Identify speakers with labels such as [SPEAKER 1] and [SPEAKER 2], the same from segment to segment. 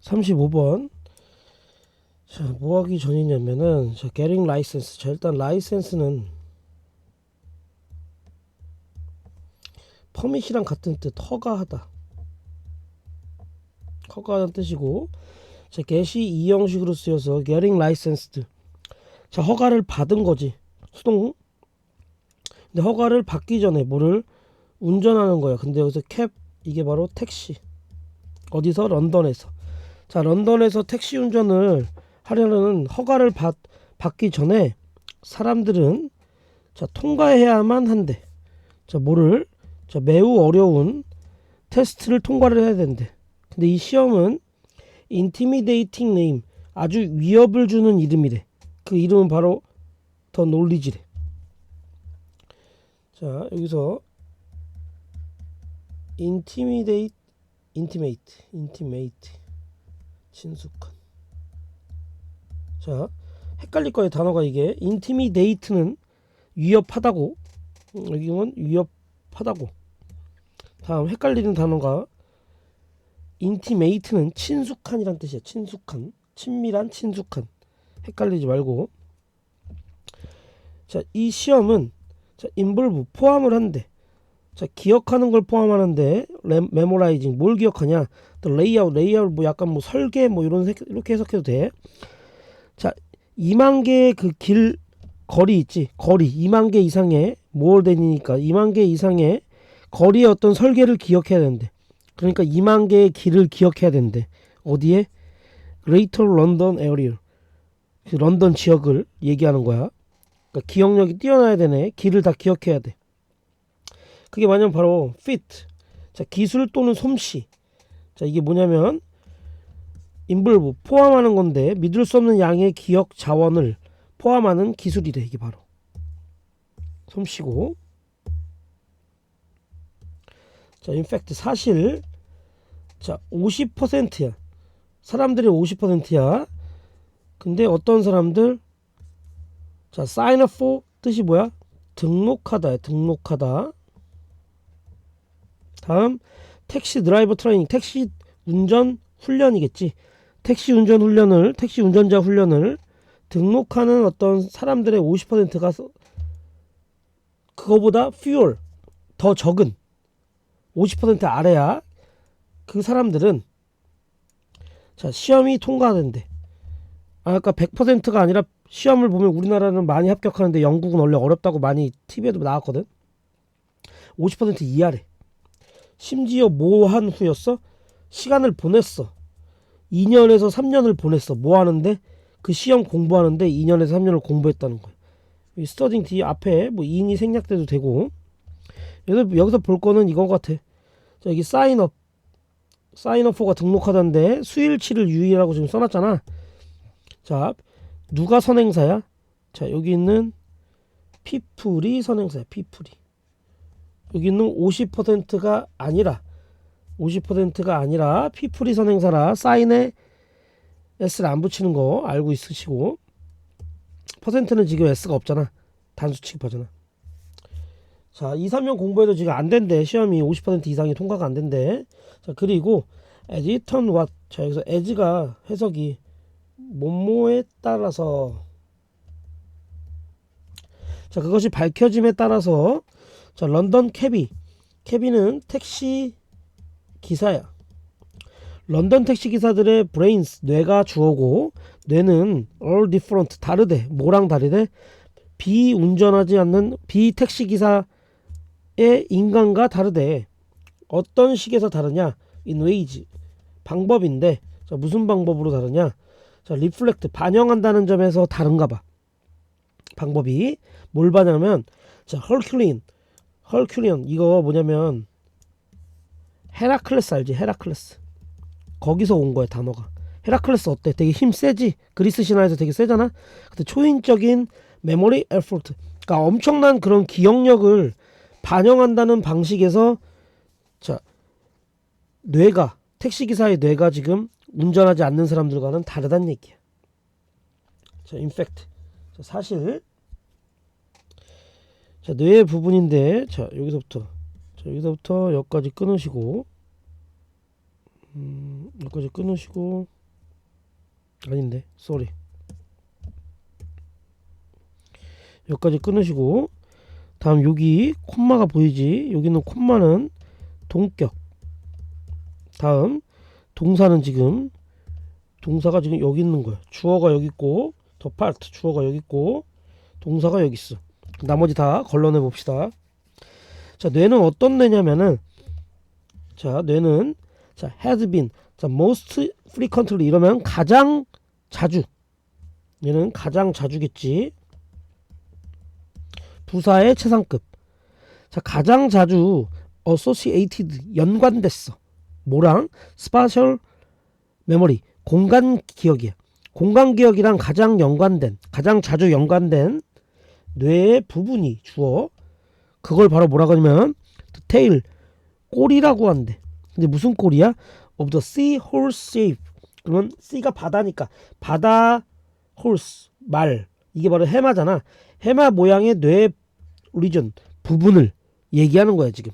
[SPEAKER 1] 35번. 자, 뭐 하기 전이냐면은, 자, getting license. 자, 일단 라이센스는 퍼밋이랑 같은 뜻, 허가하다. 허가하는 뜻이고, 자, get이 이 형식으로 쓰여서 getting licensed. 자, 허가를 받은 거지. 수동. 근데 허가를 받기 전에 뭐를 운전하는 거야. 근데 여기서 캡, 이게 바로 택시. 어디서? 런던에서. 자, 런던에서 택시 운전을 하려는 허가를 받, 받기 전에 사람들은 자, 통과해야만 한대. 자, 뭐를? 자, 매우 어려운 테스트를 통과를 해야 된대. 근데 이 시험은 intimidating name, 아주 위협을 주는 이름이래. 그 이름은 바로 더 놀리지래. 자, 여기서 intimidate, intimate, intimate, 친숙한. 자, 헷갈릴 거예요 단어가 이게 intimidate는 위협하다고, 음, 여기는 위협하다고. 다음 헷갈리는 단어가 intimate는 친숙한이란 뜻이야. 친숙한, 친밀한, 친숙한. 헷갈리지 말고. 자, 이 시험은 자, involve 포함을 한대. 자, 기억하는 걸 포함하는데 레- memorizing 뭘 기억하냐? 또 layout, layout 뭐 약간 뭐 설계 뭐 이런 색- 이렇게 해석해도 돼. 자, 2만 개의 그 길 거리 있지. 거리 2만 개 이상의 more than이니까 2만 개 이상의 거리의 어떤 설계를 기억해야 되는데. 그러니까 2만 개의 길을 기억해야 된대. 어디에? London Area. 그 런던 지역을 얘기하는 거야. 그러니까 기억력이 뛰어나야 되네. 길을 다 기억해야 돼. 그게 뭐냐면 바로 fit. 자, 기술 또는 솜씨. 자, 이게 뭐냐면 인블브 포함하는 건데 믿을 수 없는 양의 기억 자원을 포함하는 기술이래. 이게 바로 솜씨고. 자, 인팩트 사실 자, 50%야. 사람들이 50%야. 근데 어떤 사람들 자, sign up for 뜻이 뭐야? 등록하다. 등록하다. 다음 택시 드라이버 트레이닝 택시 운전 훈련이겠지. 택시 운전 훈련을 택시 운전자 훈련을 등록하는 어떤 사람들의 50%가 그거보다 fewer 더 적은 50% 아래야 그 사람들은 자 시험이 통과된대. 아, 아까 100%가 아니라 시험을 보면 우리나라는 많이 합격하는데 영국은 원래 어렵다고 많이 TV에도 나왔거든. 50% 이하래. 심지어 뭐 한 후였어? 시간을 보냈어. 2년에서 3년을 보냈어. 뭐 하는데? 그 시험 공부하는데 2년에서 3년을 공부했다는 거야. 이 스터딩 뒤 앞에 뭐 인이 생략돼도 되고. 여기서, 여기서 볼 거는 이거 같아. 자, 여기 사인업. 사인업 포가 등록하던데 수일치를 유의라고 지금 써놨잖아. 자, 누가 선행사야? 자, 여기 있는 피플이 선행사야. 피플이. 여기 있는 50%가 아니라 50%가 아니라 피플이 선행사라 사인에 s를 안 붙이는 거 알고 있으시고 퍼센트는 지금 s가 없잖아. 단수 취급하잖아. 자, 2, 3년 공부해도 지금 안 된대. 시험이 50% 이상이 통과가 안 된대. 자, 그리고 as it turn what. 자, 여기서 as가 해석이 뭐뭐에 따라서 자, 그것이 밝혀짐에 따라서 자, 런던 캐비. 캐비는 택시 기사야. 런던 택시 기사들의 brains 뇌가 주어고 뇌는 all different 다르대. 뭐랑 다르대? 비 운전하지 않는 비 택시 기사의 인간과 다르대. 어떤 식에서 다르냐? in ways 방법인데 자, 무슨 방법으로 다르냐? 자, reflect 반영한다는 점에서 다른가 봐. 방법이 뭘 반영하면 자, 헐큘린 헐큘리언 이거 뭐냐면 헤라클레스 알지? 헤라클레스 거기서 온 거야 단어가 헤라클레스 어때? 되게 힘 세지? 그리스 신화에서 되게 세잖아? 근데 초인적인 메모리 에포트 그러니까 엄청난 그런 기억력을 반영한다는 방식에서 자 뇌가 택시기사의 뇌가 지금 운전하지 않는 사람들과는 다르다는 얘기야 자 인팩트 자, 사실 자, 뇌의 부분인데, 자, 여기서부터, 자, 여기서부터 여기까지 끊으시고, 음, 여기까지 끊으시고 아닌데 쏘리 여기까지 끊으시고 다음 여기 콤마가 보이지? 여기는 콤마는 동격. 다음 동사는 지금 동사가 지금 여기 있는 거야. 주어가 여기 있고 더 파트 주어가 여기 있고 동사가 여기 있어 나머지 다 걸러내 봅시다. 자 뇌는 어떤 뇌냐면은 자 뇌는 자 has been 자 most frequently 이러면 가장 자주 얘는 가장 자주겠지. 부사의 최상급. 자 가장 자주 associated 연관됐어. 뭐랑? spatial memory 공간 기억이야. 공간 기억이랑 가장 연관된 가장 자주 연관된 뇌의 부분이 주어. 그걸 바로 뭐라고 하냐면 the tail 꼬리라고 한대 근데 무슨 꼬리야? Of the sea horse shape. 그러면 sea가 바다니까. 바다 horse 말. 이게 바로 해마잖아. 해마 모양의 뇌 리전 부분을 얘기하는 거야 지금.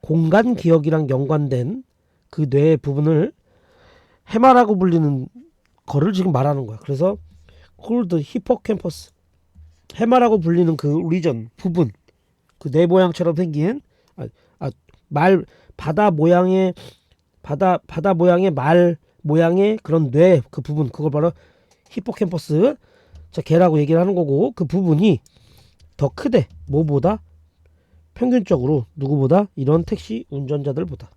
[SPEAKER 1] 공간 기억이랑 연관된 그뇌 부분을 해마라고 불리는 거를 지금 말하는 거야. 그래서 called hippocampus 해마라고 불리는 그 리전 부분. 그뇌 모양처럼 생긴 아, 아, 말 바다 모양의 바다 바다 모양의 말 모양의 그런 뇌 그 부분. 그걸 바로 히포캠퍼스 자 걔라고 얘기를 하는 거고 그 부분이 더 크대. 뭐보다? 평균적으로 누구보다? 이런 택시 운전자들보다